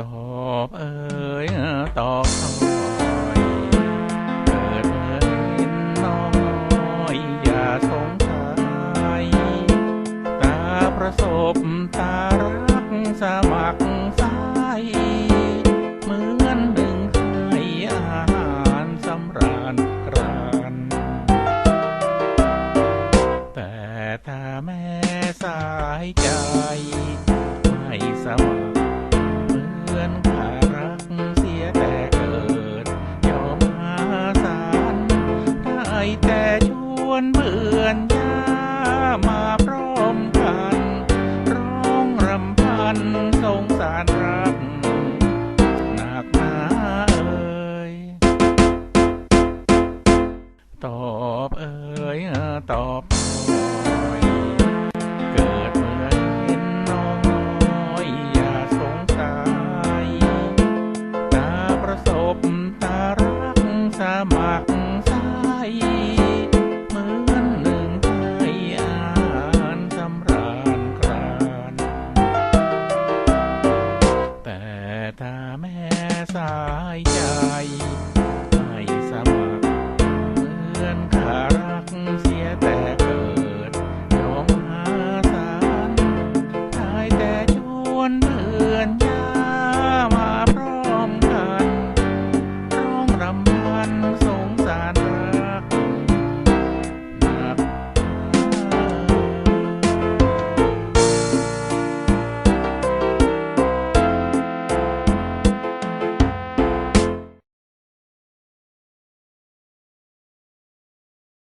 ตอบเอ่ยตอบถอยเกิดเมื่อเห็นน้องน้อยอย่าสงสัยตาประสบตารักสมัครสายเหมือนหนึ่งให้อาหารสำราญรานแต่ถ้าแม่สายใจไม่สมัคร ารได้แต่ชวนเบื่อนยามาพร้อ